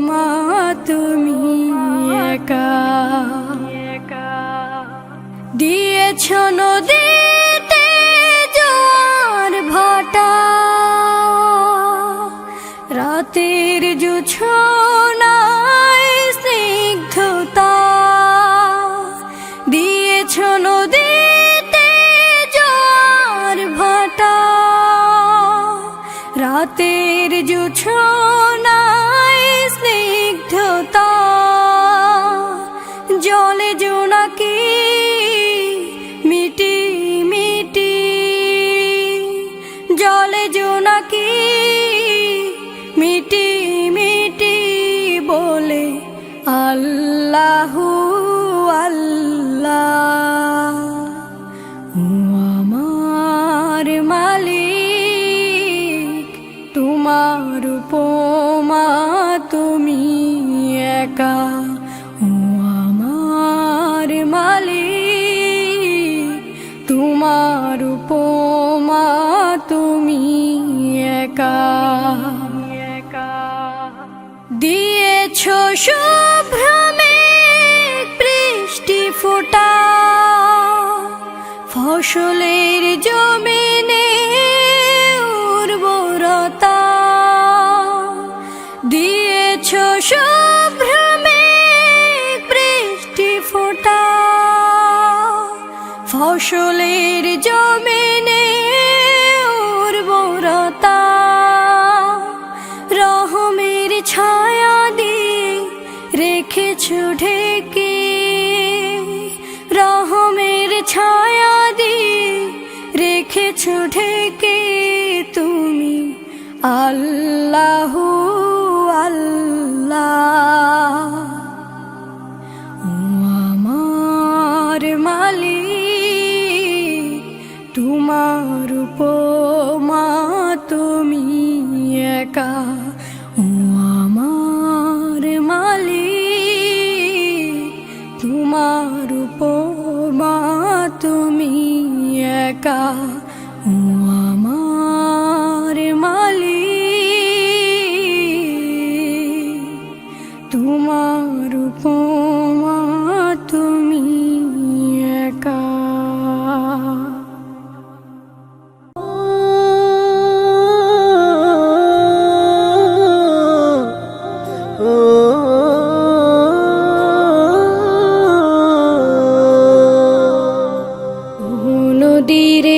মা তুমি একা। দিয়েছ নদীতে জোয়ার ভাটা। রাতের জুছনায় স্নিগ্ধতা। দিয়েছ নদীতে ভাটা। রাতের জুছনা স্নিগ্ধতা জলে মিটি মিটি জলে মিটি মিটি বলে আল্লাহু আমার মালিক তোমার উপমা তুমি একা, ও আমার মালিক, তোমার উপমা তুমি একা। একা দিয়েছ শুভ্রমে বৃষ্টি ফোটা, ফসলের জমিনে উর্বরতা। দিয়েছ শুভ্রমে ফসলের জমিনে উর্বরতা রহমের ছায়া দিয়ে রেখেছ ঢেকে। রহমের ছায়া দিয়ে রেখেছ ঢেকে। তুমি আল্লাহ আল্লাহ। ও আমার মালিক। একা। ও আমার মালি তোমার উপমা তুমি একা। নদীরে